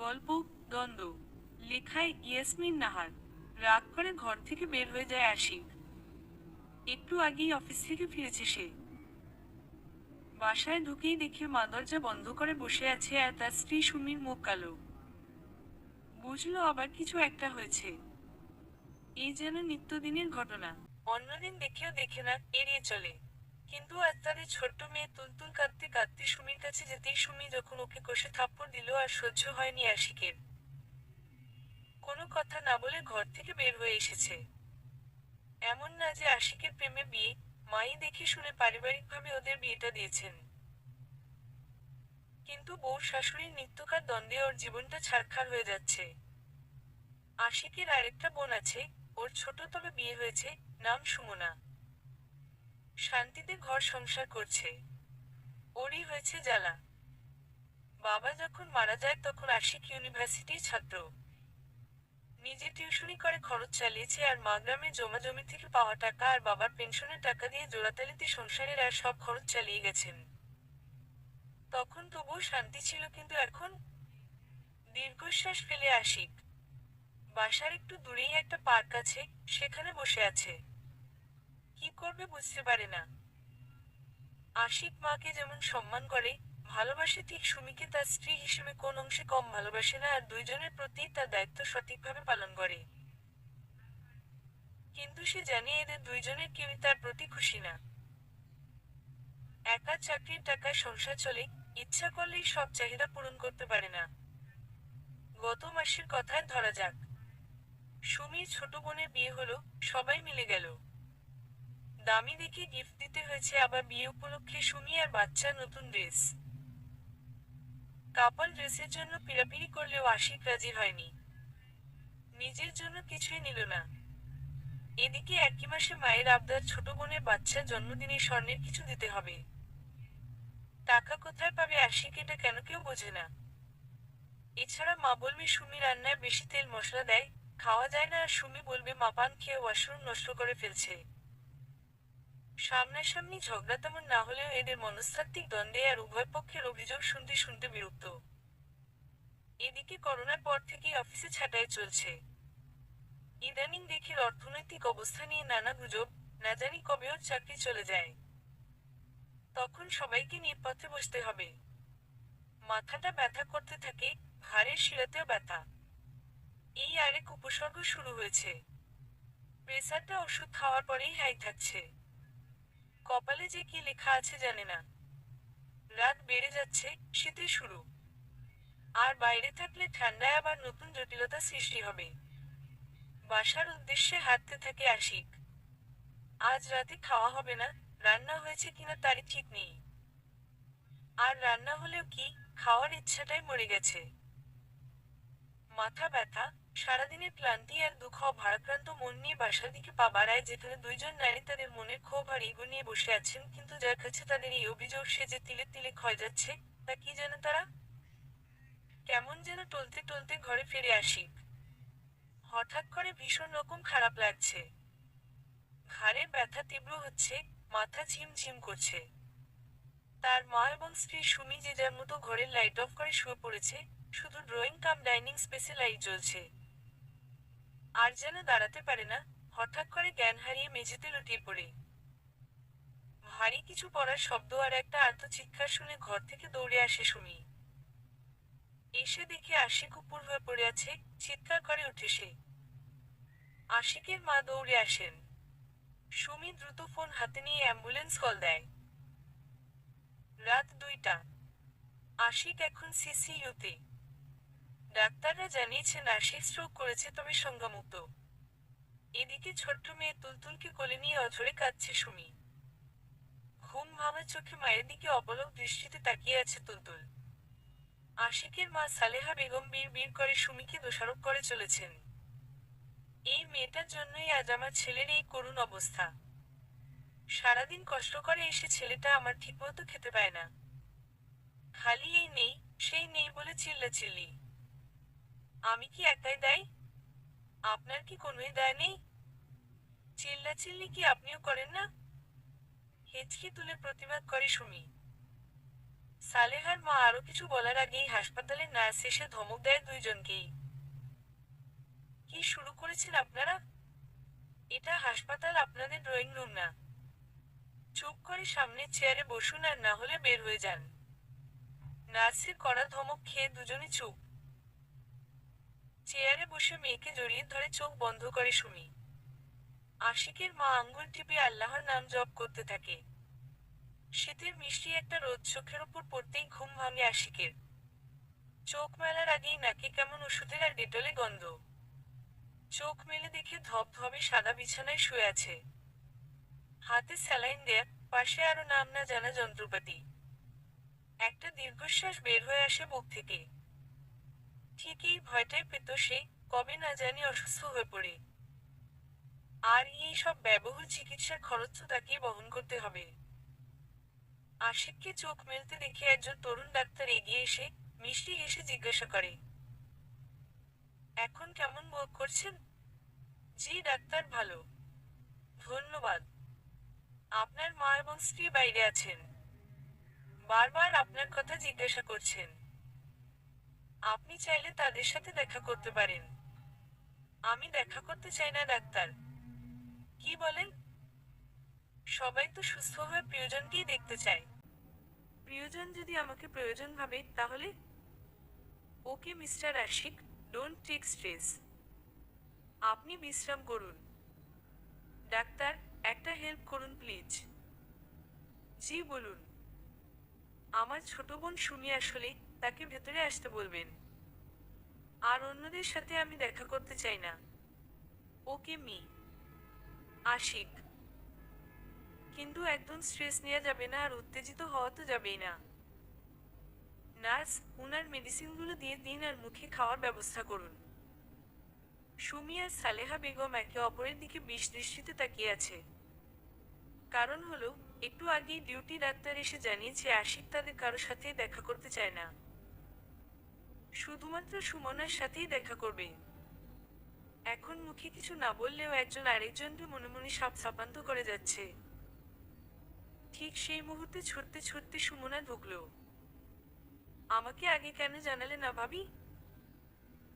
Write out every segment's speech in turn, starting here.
গল্প, দ্বন্দ্ব। লেখায় ইয়াসমিন নাহার। রাগ করে ঘর থেকে বের হয়ে যায় আশিক। একটু আগেই অফিস থেকে ফিরেছে সে। বাসায় ঢুকেই দেখে মা দরজা বন্ধ করে বসে আছে আর তার স্ত্রী সুমির মুখ কালো। বুঝলো আবার কিছু একটা হয়েছে। এই যেন নিত্যদিনের ঘটনা। অন্যদিন দেখেও দেখে না, এড়িয়ে চলে। কিন্তু তাদের ছোট্ট মেয়ে তুলতুল কাঁদতে কাঁদতে সুমির কাছে যেতেই সুমি যখন ওকে কষে থাপ্পড় দিল আর সহ্য হয়নি আশিকের। কোনো কথা না বলে ঘর থেকে বের হয়ে এসেছে। এমন না যে আশিকের প্রেমে বিয়ে, মাই দেখে শুনে পারিবারিকভাবে ওদের বিয়েটা দিয়েছেন। কিন্তু বউ শাশুড়ির নিত্যকার দ্বন্দ্বে ওর জীবনটা ছারখার হয়ে যাচ্ছে। আশিকের আরেকটা বোন আছে, ওর ছোট তবে বিয়ে হয়েছে, নাম সুমনা। শান্তিতে ঘর সংসার করছে। ওরই হয়েছে জ্বালা। বাবা যখন মারা যায় তখন আশিক ইউনিভার্সিটির ছাত্র। নিজে টিউশনি করে খরচ চালিয়েছে আর মা গ্রামে জমা জমি থেকে পাওয়া টাকা আর বাবার পেনশনের টাকা দিয়ে জোড়াতালিতে সংসারের আর সব খরচ চালিয়ে গেছেন। তখন তবুও শান্তি ছিল কিন্তু এখন দীর্ঘশ্বাস ফেলে আশিক। বাসার একটু দূরেই একটা পার্ক আছে, সেখানে বসে আছে। কি করবে বুঝতে পারে না। আশিক মাকে যেমন সম্মান করে, ভালোবাসে ঠিক সুমিকে তার স্ত্রী হিসেবে কোন অংশে কম ভালোবাসে না আর দুইজনের প্রতি তার দায়িত্ব সঠিকভাবে পালন করে। কিন্তু সে জানে এদের দুইজনের কেউই তার প্রতি খুশি না। একা চাকরির টাকায় সংসার চলে, ইচ্ছা করলেই সব চাহিদা পূরণ করতে পারে না। গত মাসের কথায় ধরা যাক। সুমির ছোট বোনের বিয়ে হলো, সবাই মিলে গেল। দামি দেখে গিফট দিতে হয়েছে আবার বিয়ে উপলক্ষে সুমি আর বাচ্চা নতুন ড্রেস কাপল ড্রেসের জন্য পিড়াপিড়ি করলেও আশিক রাজি হয়নি। নিজের জন্য কিছুই নিল না। এদিকে একই মাসে মায়ের আবদার ছোট বোনের বাচ্চার জন্মদিনে স্বর্ণের কিছু দিতে হবে। টাকা কোথায় পাবে আশিক এটা কেন কেউ বোঝে না। এছাড়া মা বলবে সুমি রান্নায় বেশি তেল মশলা দেয়, খাওয়া যায় না আর সুমি বলবে মাপান খেয়ে ওয়াশরুম নষ্ট করে ফেলছে। সামনাসামনি ঝগড়া তেমন না হলেও এদের মনস্তাত্ত্বিক দ্বন্দ্বে আর উভয় পক্ষের অভিযোগ শুনতে শুনতে বিরক্ত। এদিকে করোনার পর থেকেই অফিসে ছাঁটাই চলছে। ইদানিং দেখে অর্থনৈতিক অবস্থা নিয়ে নানা গুজব, না জানি কবে ওর চাকরি চলে যায়। তখন সবাইকে নিয়ে পথে বসতে হবে। মাথাটা ব্যথা করতে থাকে, ঘাড়ের শিরাতেও ব্যথা। এই আরেক উপসর্গ শুরু হয়েছে। প্রেসারটা ওষুধ খাওয়ার পরেই হাই থাকছে। কপালে যে কি লেখা আছে জানে না। রাত বেড়ে যাচ্ছে শীতে শুরু। আর বাইরে থাকলে ঠান্ডায় আবার নতুন জটিলতা সৃষ্টি হবে। বাসার উদ্দেশ্যে হাঁটতে থাকে আশিক। আজ রাতে খাওয়া হবে না, রান্না হয়েছে কিনা তারই ঠিক নেই। আর রান্না হলেও কি, খাওয়ার ইচ্ছাটাই মরে গেছে। মাথা ব্যথা সারাদিনের ক্লান্তি আর দুঃখ ভারাক্রান্ত মন নিয়ে বাসার দিকে পা বাড়ায়, যেখানে দুইজন নারী তাদের মনের ক্ষোভ আর ইগো নিয়ে বসে আছেন। কিন্তু যার কাছে তাদের এই অভিযোগ, সে যে তিলে তিলে ক্ষয় যাচ্ছে, তা কি জানে তারা? কেমন যেন টলতে টলতে ঘরে ফিরে আসি। হঠাৎ করে ভীষণ রকম খারাপ লাগছে। ঘাড়ের ব্যথা তীব্র হচ্ছে, মাথা ঝিমঝিম করছে। তার মা এবং স্ত্রী সুমি যে যার মতো ঘরের লাইট অফ করে শুয়ে পড়েছে, শুধু ড্রয়িং কাম ডাইনিং স্পেসে লাইট জ্বলছে। আর যেন দাঁড়াতে পারে না, হঠাৎ করে জ্ঞান হারিয়ে মেঝেতে লুটিয়ে পড়ে। ভারী কিছু পড়ার শব্দ আর একটা আর্তচিৎকার শুনে ঘর থেকে দৌড়ে আসে সুমি। এসে দেখে আশিক উপর হয়ে পড়ে আছে, চিৎকার করে উঠে সে। আশিকের মা দৌড়ে আসেন। সুমি দ্রুত ফোন হাতে নিয়ে অ্যাম্বুলেন্স কল দেয়। রাত দুইটা। আশিক এখন সিসিইউতে। ডাক্তাররা জানিয়েছেন আশিক স্ট্রোক করেছে, তবে সংজ্ঞামুক্ত এদিকে ছোট্ট মেয়ে তুলতুলকে কোলে নিয়ে অঝরে কাঁদছে সুমি। ঘুম ভাঙা চোখে মায়ের দিকে অপলক দৃষ্টিতে তাকিয়ে আছে তুলতুল। আশিকের মা সালেহা বেগম বীর বীর করে সুমিকে দোষারোপ করে চলেছেন। এই মেয়েটার জন্যই আজ আমার ছেলের এই করুণ অবস্থা। সারাদিন কষ্ট করে এসে ছেলেটা আমার ঠিকমতো খেতে পায় না। খালি এই নেই, সেই নেই বলে চিল্লাচিল্লি। আমি কি একাই দেয়? আপনার কি কোনোই দায় নেই? চিল্লাচিল্লি কি আপনিও করেন না? হেঁচকি তুলে প্রতিবাদ করে সুমি। সালেহার মা আরও কিছু বলার আগেই হাসপাতালের নার্স এসে ধমক দেয় দুইজনকেই। কি শুরু করেছেন আপনারা? এটা হাসপাতাল আপনাদের ড্রয়িং রুম না। চুপ করে সামনের চেয়ারে বসুন আর না হলে বের হয়ে যান। নার্সের করা ধমক খেয়ে দুজনে চুপ। চেয়ারে বসে মেয়েকে জড়িয়ে ধরে চোখ বন্ধ করে সুমি। আশিকের মা আঙ্গুল টিপে আল্লাহর নাম জপ করতে থাকে। শীতের মিষ্টি একটা রোদ চোখের উপর পড়তেই ঘুম ভাঙে আশিকের। চোখ মেলার আগেই নাকে কেমন ওষুধের আর ডেটলে গন্ধ। চোখ মেলে দেখে ধবধবে সাদা বিছানায় শুয়ে আছে। হাতে স্যালাইন দেয়া, পাশে আরও নাম না জানা যন্ত্রপাতি। একটা দীর্ঘশ্বাস বের হয়ে আসে বুক থেকে। ঠিকই ভয়টাই পেত সে, কবে না জানি অসুস্থ হয়ে পড়ে। আর এই সব ব্যয়বহুল চিকিৎসার খরচ তো তাকে বহন করতে হবে। আশিককে চোখ মেলতে দেখে একজন তরুণ ডাক্তার এগিয়ে এসে মিষ্টি হেসে জিজ্ঞাসা করে, এখন কেমন বোধ করছেন? জি, ডাক্তার ভালো। ধন্যবাদ। আপনার মা এবং স্ত্রী বাইরে আছেন। বারবার আপনার কথা জিজ্ঞাসা করছেন। আপনি চাইলে তাদের সাথে দেখা করতে পারেন। আমি দেখা করতে চাই না, ডাক্তার। কি বলেন? সবাই তো সুস্থ হয়ে প্রিয়জনকেই দেখতে চায়। প্রিয়জন যদি আমাকে প্রয়োজন ভাবে, তাহলে okay mister Ashik don't take stress আপনি বিশ্রাম করুন। ডাক্তার, একটা হেল্প করুন প্লিজ জি, বলুন। আমার ছোট বোন শুনি আসলে তাকে ভেতরে আসতে বলবেন। আর অন্যদের সাথে আমি দেখা করতে চাই না। ওকে মি। আশিক। কিন্তু একদম স্ট্রেস নেওয়া যাবে না আর উত্তেজিত হওয়া তো যাবেই না। নার্স, উনার মেডিসিনগুলো দিয়ে দিন আর মুখে খাওয়ার ব্যবস্থা করুন। সুমি আর সালেহা বেগম একে অপরের দিকে বিষ দৃষ্টিতে তাকিয়ে আছে। কারণ হলো, একটু আগেই ডিউটি ডাক্তার এসে জানিয়েছে আশিক তাদের কারও সাথে দেখা করতে চায় না। শুধুমাত্র সুমনার সাথেই দেখা করবে। এখন মুখে কিছু না বললেও একজন আরেকজনকে মনে মনে সাপ সাপান্ত করে যাচ্ছে। ঠিক সেই মুহূর্তে ছুটতে ছুটতে সুমনা ঢুকল। আমাকে আগে কেন জানালে না ভাবি?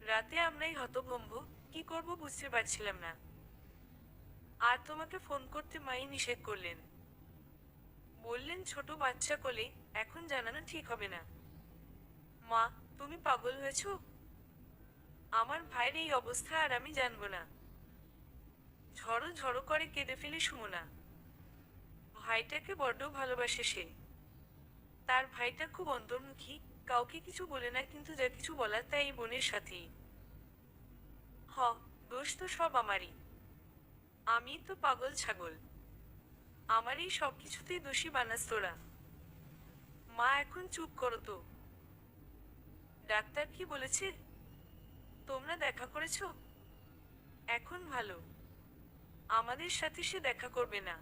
রাতে আমরাই হতভম্ব, কি করব বুঝতে পারছিলাম না। আর তোমাকে ফোন করতে মাই নিষেধ করলেন। বললেন ছোট বাচ্চা কোলে, এখন জানানো ঠিক হবে না। মা তুমি পাগল হয়েছো? আমার ভাইয়ের এই অবস্থা আর আমি জানব না। ঝড়ো ঝড়ো করে কেঁদে ফেলে সুমনা। ভাইটাকে বড্ড ভালোবাসে সে। তার ভাইটা খুব অন্তর্মুখী, কাউকে কিছু বলে না, কিন্তু যা কিছু বলার তাই বোনের সাথেই। হ, দোষ তো সব আমারই। আমি তো পাগল ছাগল। আমারই সব কিছুতেই দোষী বানাস তোরা। মা, এখন চুপ করো তো। ডাক্তার কি বলেছে? তোমরা দেখা করেছ? এখন ভালো। আমাদের সাথে সে দেখা করবে না।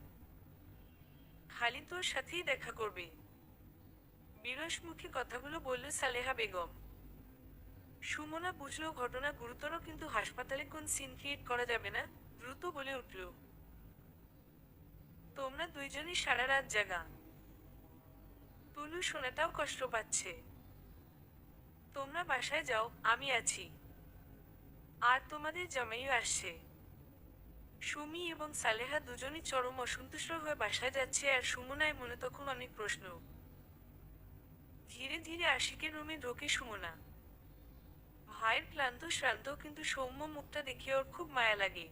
খালি তোর সাথেই দেখা করবে। বিরস মুখে কথাগুলো বলল সালেহা বেগম। সুমনা বুঝলো ঘটনা গুরুতর, কিন্তু হাসপাতালে কোন সিন ক্রিয়েট করা যাবে না, দ্রুত বলে উঠল। তোমরা দুইজনই সারা রাত জাগা। তুলু শোনাটাও কষ্ট পাচ্ছে। তোমরা বাসায় যাও, আমি আছি। আর তোমাদের জামাইও আসছে। সুমি এবং সালেহা দুজনই চরম অসন্তুষ্ট হয়ে বাসায় যাচ্ছে আর সুমনায় মনে তখন অনেক প্রশ্ন। ধীরে ধীরে আশিকের রুমে ঢোকে সুমনা। ভাইয়ের ক্লান্ত শ্রান্ত কিন্তু সৌম্য মুখটা দেখে ওর খুব মায়া লাগে।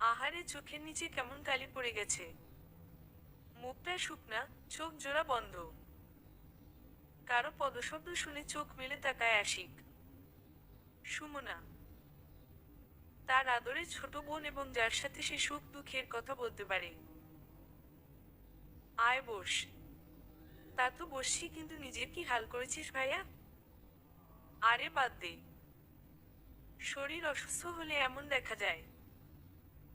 আহারে চোখের নিচে কেমন কালি পড়ে গেছে। মুখটা শুকনা, চোখ জোড়া বন্ধ। কারও পদশব্দ শুনে চোখ মেলে তাকায় আশিক। সুমনা, তার আদরে ছোট বোন এবং যার সাথে সে সুখ দুঃখের কথা বলতে পারে। আয় বস, তা তো বসছি, কিন্তু নিজের কি হাল করেছিস ভাইয়া? আরে বাদ দে। শরীর অসুস্থ হলে এমন দেখা যায়।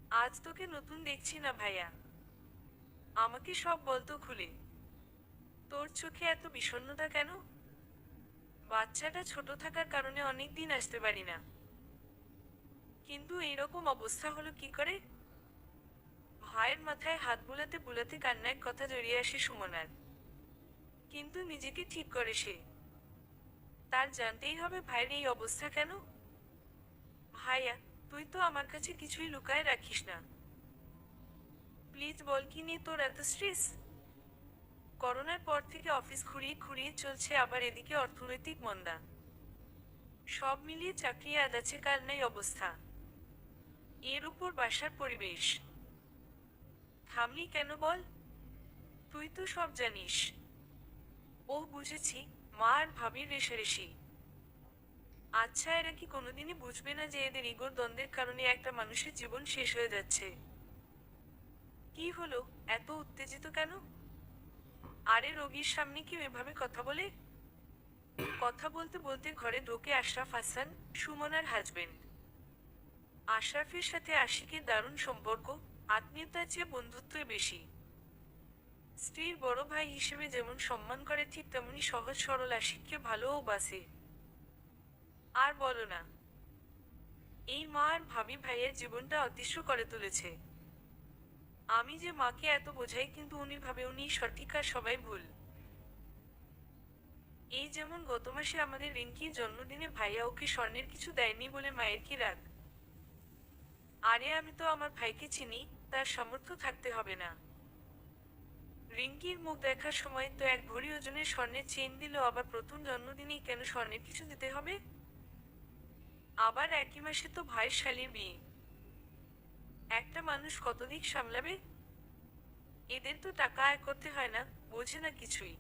আজ তোকে নতুন দেখছি না ভাইয়া। আমাকে সব বলতো খুলে। তোর চোখে এত বিষণ্ণতা কেন? বাচ্চাটা ছোট থাকার কারণে অনেক দিন আসতে পারি না। কিন্তু এইরকম অবস্থা হলো কি করে? ভাইয়ের মাথায় হাত বুলাতে বুলাতে কান্নায় কথা জড়িয়ে আসে সুমনার। কিন্তু নিজেকে ঠিক করে সে। তার জানতেই হবে ভাইয়ের এই অবস্থা কেন? ভাইয়া, তুই তো আমার কাছে কিছুই লুকায় রাখিস না। প্লিজ বল কি নিয়ে তোর এত স্ট্রেস করোনার পর থেকে অফিস খুঁড়িয়ে খুঁড়িয়ে চলছে আবার এদিকে অর্থনৈতিক মন্দা। সব মিলিয়ে চাকরি আদাচ্ছে কার নাই অবস্থা। এর উপর বাসার পরিবেশ। থামলি কেন বল? তুই তো সব জানিস। ও বুঝেছি, মা আর ভাবির রেশারেশি আচ্ছা এরা কি কোনোদিনই বুঝবে না যে এদের ইগোর দ্বন্দ্বের কারণে একটা মানুষের জীবন শেষ হয়ে যাচ্ছে? কি হলো? এত উত্তেজিত কেন? আরে রোগীর সামনে কি এভাবে কথা বলে? কথা বলতে বলতে ঘরে ঢোকে আশরাফ হাসান সুমনার হাজবেন্ড আশরাফের সাথে আশিকের দারুণ সম্পর্ক, আত্মীয়তার চেয়ে বন্ধুত্বই বেশি। স্ত্রীর বড় ভাই হিসেবে যেমন সম্মান করে, ঠিক তেমনি সহজ সরল আশিককে ভালোও বাসে। আর বলো না, এই মা আর ভাবি ভাইয়ের জীবনটা অতিষ্ঠ করে তুলেছে। আমি যে মাকে এত বোঝাই, কিন্তু উনি ভাবে, উনি সঠিক আর সবাই ভুল। এই যেমন গত মাসে আমাদের রিঙ্কির জন্মদিনে ভাইয়া ওকে স্বর্ণের কিছু দেয়নি বলে মায়ের কি রাগ? আরে, আমি তো আমার ভাইকে চিনি, তার সামর্থ্য থাকতে হবে না। রিঙ্কির মুখ দেখার সময় তো এক ভরি ওজনের স্বর্ণের চেন দিল, আবার প্রথম জন্মদিনেই কেন স্বর্ণের কিছু দিতে হবে? আবার একই মাসে তো ভাইয়ের শালির বিয়ে। একটা মানুষ কত দিক সামলাবে? এদের তো টাকা আয় করতে হয় না, বোঝে না কিছুই।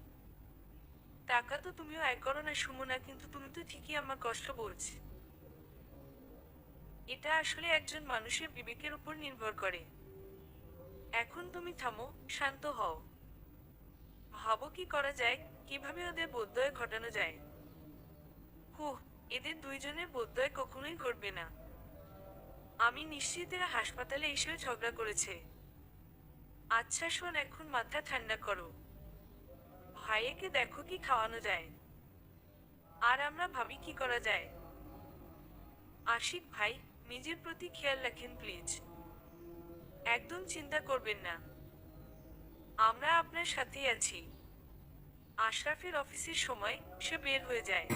টাকা তো তুমিও আয় করো না, সুমনা, কিন্তু তুমি তো ঠিকই আমার কষ্ট বলছ। এটা আসলে একজন মানুষের বিবেকের উপর নির্ভর করে। এখন তুমি থামো, শান্ত হও। ভাবো কি করা যায়, কীভাবে ওদের বোধদয় ঘটানো যায়। হুহ, এদের দুইজনের বোধদয় কখনোই ঘটবে না। আমি নিশ্চিত এরা হাসপাতালে এসেও ঝগড়া করেছে। আচ্ছা শোন, এখন মাথা ঠান্ডা করো। ভাইয়েকে দেখো কি খাওয়ানো যায়। আর আমরা ভাবি কি করা যায়। আশিক ভাই, নিজের প্রতি খেয়াল রাখেন প্লিজ একদম চিন্তা করবেন না। আমরা আপনার সাথেই আছি। আশরাফের অফিসের সময় সে বের হয়ে যায়।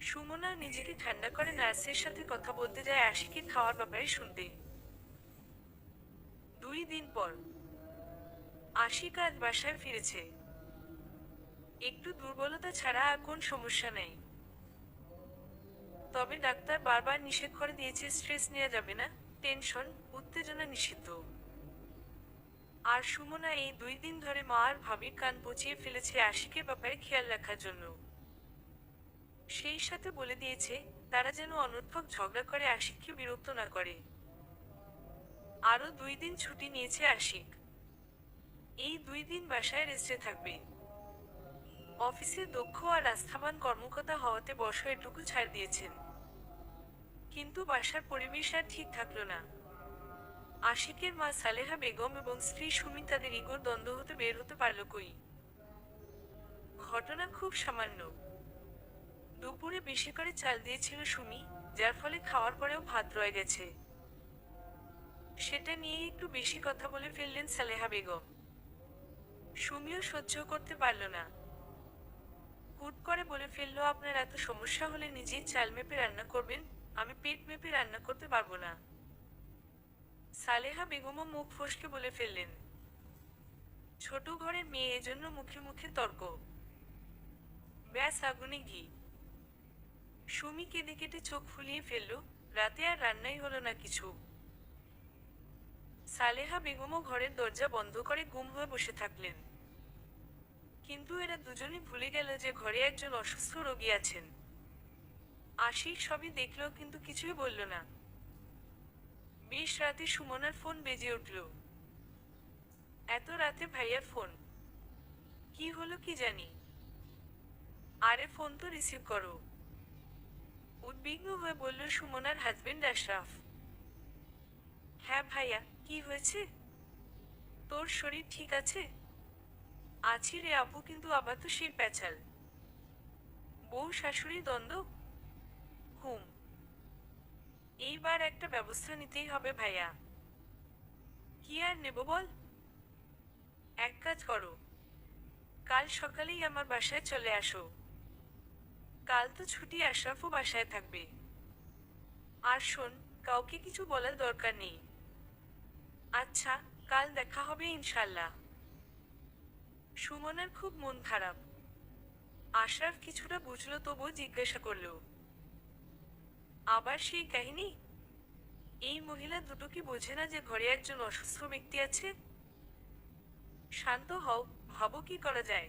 সুমনা নিজেকে ঠান্ডা করে নার্সের সাথে কথা বলতে যায় আশিকের খাওয়ার ব্যাপারে শুনতে। দুই দিন পর, আশিক আজ বাসায় ফিরেছে। একটু দুর্বলতা ছাড়া আর কোন সমস্যা নেই। তবে ডাক্তার বারবার নিষেধ করে দিয়েছে, স্ট্রেস নেওয়া যাবে না, টেনশন, উত্তেজনা নিষিদ্ধ। আর সুমনা এই দুই দিন ধরে মা আর ভাবির কান পচিয়ে ফেলেছে আশিকের ব্যাপারে খেয়াল রাখার জন্য। সেই সাথে বলে দিয়েছে, তারা যেন অনর্থক ঝগড়া করে আশিককে বিরক্ত না করে। আরও দুই দিন ছুটি নিয়েছে আশিক। এই দুই দিন বাসায় রেস্টে থাকবে। অফিসে দক্ষ আর আস্থাবান কর্মকর্তা হওয়াতে বর্ষ এটুকু ছাড় দিয়েছেন। কিন্তু বাসার পরিবেশ আর ঠিক থাকল না। আশিকের মা সালেহা বেগম এবং স্ত্রী সুমি তাদের ইগোর দ্বন্দ্ব হতে বের হতে পারল কই? ঘটনা খুব সামান্য। দুপুরে বেশি করে চাল দিয়েছিল সুমি, যার ফলে খাওয়ার পরেও ভাত রয়ে গেছে। সেটা নিয়ে একটু বেশি কথা বলে ফেললেন সালেহা বেগম। সুমিও সহ্য করতে পারল না। হুট করে বলে ফেলল, আপনার এত সমস্যা হলে নিজেই চাল মেপে রান্না করবেন, আমি পেট মেপে রান্না করতে পারব না। সালেহা বেগমও মুখ ফসকে বলে ফেললেন, ছোট ঘরের মেয়ে এজন্য মুখে মুখে তর্ক। ব্যাস, আগুনে ঘি। সুমি কেঁদে কেটে চোখ ফুলিয়ে ফেলল, রাতে আর রান্নাই হলো না কিছু। সালেহা বেগমও ঘরের দরজা বন্ধ করে গুম হয়ে বসে থাকলেন। কিন্তু এরা দুজনই ভুলে গেল যে ঘরে একজন অসুস্থ রোগী আছেন। আশিক সবই দেখল কিন্তু কিছুই বলল না। বেশ রাতে সুমনার ফোন বেজে উঠল। এত রাতে ভাইয়ার ফোন? কি হলো কি জানি? আরে ফোন তো রিসিভ করো। উদ্বিগ্ন হয়ে বলল, সুমনার হাজবেন্ড আশরাফ। হ্যাঁ ভাইয়া, কি হয়েছে? তোর শরীর ঠিক আছে? আছি রে আপু, কিন্তু আবার তো শির প্যাচাল। বউ, শাশুড়ি, দ্বন্দ্ব? হুম। এইবার একটা ব্যবস্থা নিতেই হবে ভাইয়া। কি আর নেব বল? এক কাজ করো, কাল সকালেই আমার বাসায় চলে আসো। কাল তো ছুটি, আশরাফও বাসায় থাকবে। আর শোন, কাউকে কিছু বলার দরকার নেই। আচ্ছা কাল দেখা হবে ইনশাল্লাহ সুমনার খুব মন খারাপ। আশরাফ কিছুটা বুঝলো, তবুও জিজ্ঞাসা করল, আবার সেই কাহিনী? এই মহিলা দুটো কি বোঝে না যে ঘরে একজন অসুস্থ ব্যক্তি আছে? শান্ত হও, ভাবো কি করা যায়।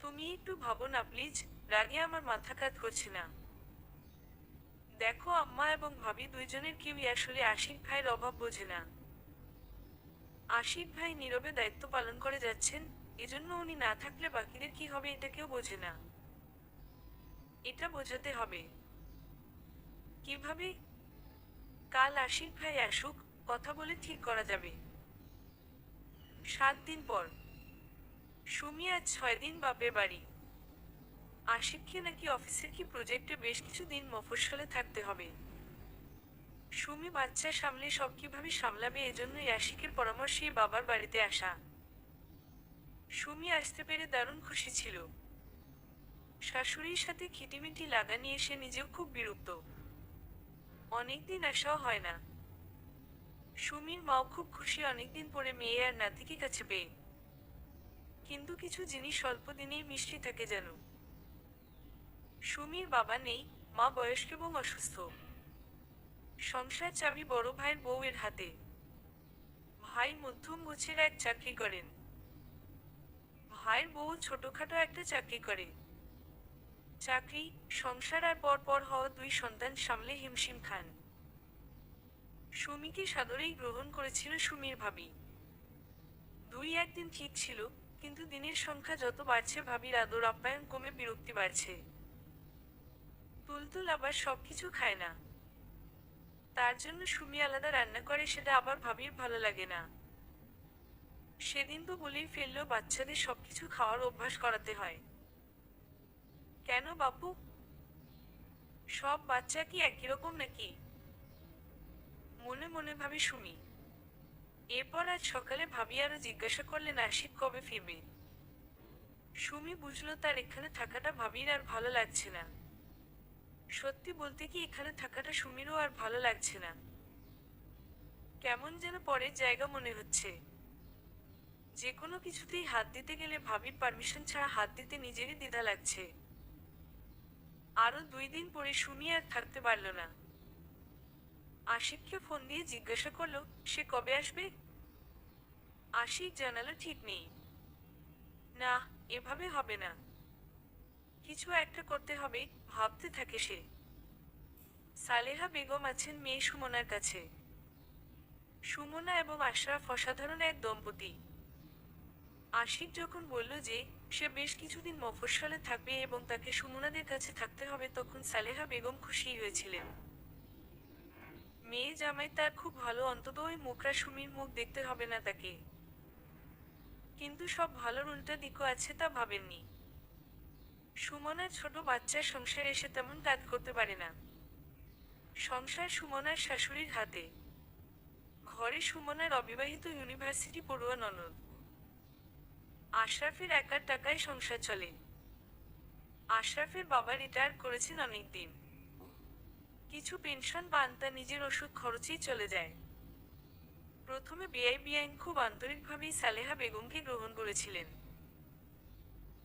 তুমি একটু ভাবো না, প্লিজ। রাগে আমার মাথা কাজ করছে না। দেখো আম্মা এবং ভাবি দুইজনের কেউই আসলে আশিক ভাইয়ের অভাব বোঝে না। আশিক ভাই নীরবে দায়িত্ব পালন করে যাচ্ছেন, এজন্য উনি না থাকলে বাকিদের কি হবে এটা কেউ বোঝে না। এটা বোঝাতে হবে। কীভাবে কাল আশিক ভাই আসুক, কথা বলে ঠিক করা যাবে। সাত দিন পর। সুমি আজ ছয় দিন বাপের বাড়ি। আশিককে নাকি অফিসের কি প্রজেক্টে বেশ কিছুদিন মফস্বলে থাকতে হবে? সুমি বাচ্চা সামলে সব কীভাবে সামলাবে এজন্যই আশিকের পরামর্শেই বাবার বাড়িতে আসা। সুমি আসতে পেরে দারুণ খুশি ছিল। শাশুড়ির সাথে খিটিমিটি লাগা নিয়ে সে নিজেও খুব বিরক্ত। অনেকদিন আসাও হয় না। সুমির মাও খুব খুশি অনেকদিন পরে মেয়ে আর নাতিকে কাছে পেয়ে। কিন্তু কিছু জিনিস অল্প দিনেই মিষ্টি থাকে যেন। সুমির বাবা নেই, মা বয়স্ক এবং অসুস্থ। সংসার চাবি বড় ভাইয়ের বউয়ের হাতে। ভাই মধ্যম গোছের এক চাকরি করেন। ভাইয়ের বউ ছোটখাটো একটা চাকরি করে। চাকরি, সংসার আর পর পর হওয়া দুই সন্তান সামলে হিমশিম খান। সুমিকে সাদরেই গ্রহণ করেছিল সুমির ভাবি। দুই একদিন ঠিক ছিল, কিন্তু দিনের সংখ্যা যত বাড়ছে ভাবির আদর আপ্যায়ন কমে বিরক্তি বাড়ছে। তুলতুল আবার সবকিছু খায় না। তার জন্য সুমি আলাদা রান্না করে, সেটা আবার ভাবির ভালো লাগে না। সেদিন তো বলেই ফেললেও বাচ্চাদের সবকিছু খাওয়ার অভ্যাস করাতে হয়। কেন বাপু? সব বাচ্চা কি একই রকম নাকি? মনে মনে ভাবি সুমি। এরপর আজ সকালে ভাবি আরও জিজ্ঞাসা করলেন আশিক কবে ফিরবে? সুমি বুঝলো তার এখানে থাকাটা ভাবির আর ভালো লাগছে না। সত্যি বলতে কি এখানে থাকাটা সুমিরও আর ভালো লাগছে না। কেমন যেন পরের জায়গা মনে হচ্ছে। যে কোনো কিছুতেই হাত দিতে গেলে ভাবির পারমিশন ছাড়া হাত দিতে নিজেরই দ্বিধা লাগছে। আরও দুই দিন পরে সুমি আর থাকতে পারল না। আশিককে ফোন দিয়ে জিজ্ঞাসা করল, সে কবে আসবে? আশিক জানালো, ঠিক নেই। না, এভাবে হবে না। কিছু একটা করতে হবে, ভাবতে থাকে সে। সালেহা বেগম আছেন মেয়ে সুমনার কাছে। সুমনা এবং আশরাফ অসাধারণ এক দম্পতি। আশিক যখন বলল যে সে বেশ কিছুদিন মফস্বলে থাকবে এবং তাকে সুমনাদের কাছে থাকতে হবে, তখন সালেহা বেগম খুশি হয়েছিলেন। মেয়ে জামাই তার খুব ভালো অন্তত ওই মোকরা সুমির মুখ দেখতে হবে না তাকে। কিন্তু সব ভালোর উল্টা দিকও আছে তা ভাবেননি। সুমনার ছোট বাচ্চার সংসারে এসে তেমন কাজ করতে পারে না। সংসার সুমনার শাশুড়ির হাতে। ঘরে সুমনার অবিবাহিত ইউনিভার্সিটি পড়ুয়া ননদ। আশরাফের একার টাকায় সংসার চলে। আশরাফের বাবা রিটায়ার করেছেন অনেকদিন। কিছু পেনশন পান তা নিজের ওষুধ খরচেই চলে যায়। প্রথমে বিআই বিআইন খুব আন্তরিকভাবেই সালেহা বেগমকে গ্রহণ করেছিলেন।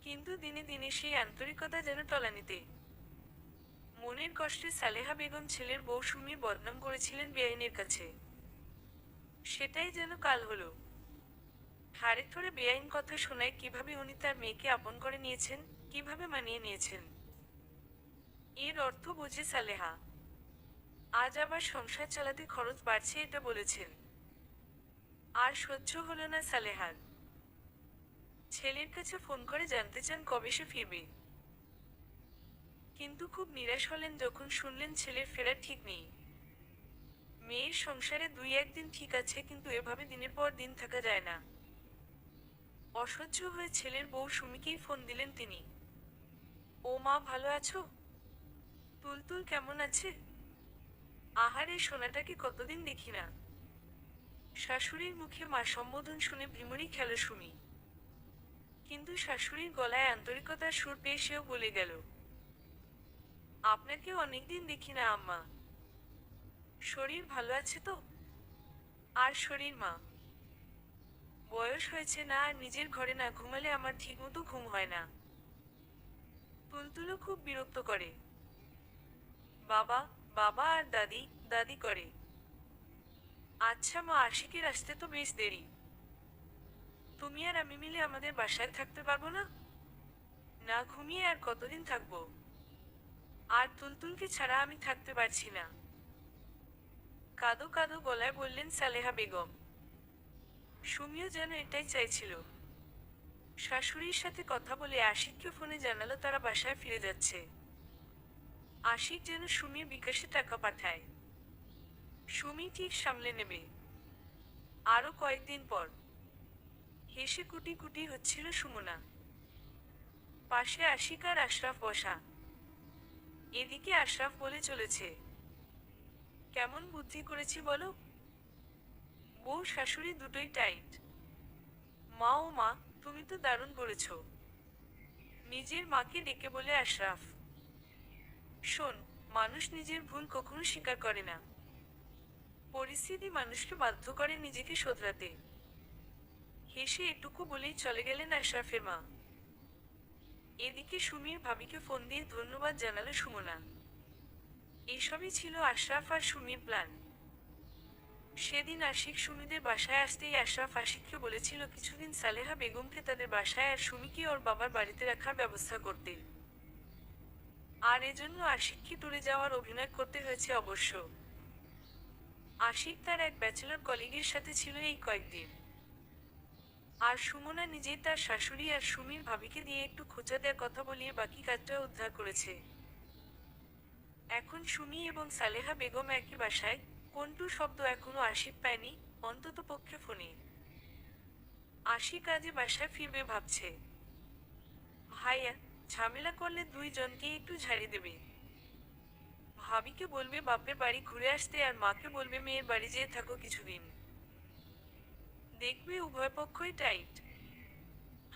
কিন্তু দিনে দিনে সেই আন্তরিকতা যেন টলানিতে মনের কষ্টে সালেহা বেগম ছেলের বউ সুমির বদনাম করেছিলেন বেআইনের কাছে। সেটাই যেন কাল হলো। হাড়ে ধরে বেআইন কথা শোনায় কীভাবে উনি তার মেয়েকে আপন করে নিয়েছেন, কীভাবে মানিয়ে নিয়েছেন? এর অর্থ বোঝে সালেহা। আজ আবার সংসার চালাতে খরচ বাড়ছে এটা বলেছেন। আর সহ্য হলো না সালেহার। ছেলের কাছে ফোন করে জানতে চান কবে সে ফিরবে। কিন্তু খুব নিরাশ হলেন যখন শুনলেন ছেলের ফেরা ঠিক নেই। মেয়ের সংসারে দুই একদিন ঠিক আছে, কিন্তু এভাবে দিনের পর দিন থাকা যায় না। অসহ্য হয়ে ছেলের বউ সুমিকেই ফোন দিলেন তিনি। ও মা, ভালো আছো? তুলতুল কেমন আছে? আহারে সোনাটাকে কতদিন দেখি না? শাশুড়ির মুখে মা সম্বোধন শুনে ভ্রিমরি খেলো সুমি। কিন্তু শাশুড়ির গলায় আন্তরিকতার সুর পেয়ে সেও বলে গেল, আপনাকে অনেকদিন দেখি না, আম্মা। শরীর ভালো আছে তো? আর শরীর, মা। বয়স হয়েছে না, আর নিজের ঘরে না ঘুমালে আমার ঠিকমতো ঘুম হয় না। তুলতুলো খুব বিরক্ত করে। বাবা বাবা আর দাদি দাদি করে। আচ্ছা মা, আশিকের আসতে তো বেশ দেরি। তুমি আর আমি মিলে আমাদের বাসায় থাকতে পারব না? না ঘুমিয়ে আর কতদিন থাকব? আর তুলতুলকে ছাড়া আমি থাকতে পারছি না। কাদো কাদো গলায় বললেন সালেহা বেগম। সুমিও যেন এটাই চাইছিল। শাশুড়ির সাথে কথা বলে আশিককে ফোনে জানালো তারা বাসায় ফিরে যাচ্ছে। আশিক যেন সুমির বিকাশে টাকা পাঠায়। সুমি ঠিক সামলে নেবে। আরও কয়েকদিন পর হেসে কুটি কুটি হচ্ছিল সুমনা। পাশে আশিক আর আশরাফ বসা। এদিকে আশরাফ বলে চলেছে, কেমন বুদ্ধি করেছি বলো? বউ শাশুড়ি দুটোই টাইট। মা ও মা, তুমি তো দারুণ করেছ নিজের মাকে ডেকে বলে আশরাফ, শোন, মানুষ নিজের ভুল কখনো স্বীকার করে না। পরিস্থিতি মানুষকে বাধ্য করে নিজেকে শোধরাতে। হেসে এটুকু বলেই চলে গেলেন আশরাফের মা। এদিকে সুমির ভাবিকে ফোন দিয়ে ধন্যবাদ জানালো সুমনা। এসবই ছিল আশরাফ আর সুমির প্ল্যান সেদিন আশিক সুমিদের বাসায় আসতেই আশরাফ আশিককে বলেছিল, কিছুদিন সালেহা বেগমকে তাদের বাসায় আর সুমিকে ওর বাবার বাড়িতে রাখার ব্যবস্থা করতে। আর এজন্য আশিককে টুরে যাওয়ার অভিনয় করতে হয়েছে অবশ্য। আশিক তার এক ব্যাচেলর কলিগের সাথে ছিল এই কয়েকদিন। আর সুমনা নিজেই তার শাশুড়ি আর সুমির ভাবিকে দিয়ে একটু খোঁচা দেওয়ার কথা বলিয়ে বাকি কাজটা উদ্ধার করেছে। এখন সুমি এবং সালেহা বেগম একই বাসায়, কোনটু শব্দ এখনও আশিক পায়নি, অন্তত পক্ষে ফোনে। আশিক আজে বাসায় ফিরবে ভাবছে। ভাইয়া, ঝামেলা করলে দুইজনকে একটু ঝাড়ি দেবে। ভাবিকে বলবে বাপের বাড়ি ঘুরে আসতে আর মাকে বলবে মেয়ের বাড়ি যেয়ে থাকো কিছুদিন। দেখবে উভয় পক্ষই টাইট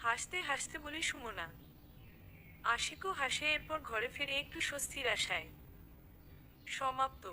হাসতে হাসতে বলি, সুমনা, আশিকও হাসে, এরপর ঘরে ফিরে একটু স্বস্তির আশায়। সমাপ্ত।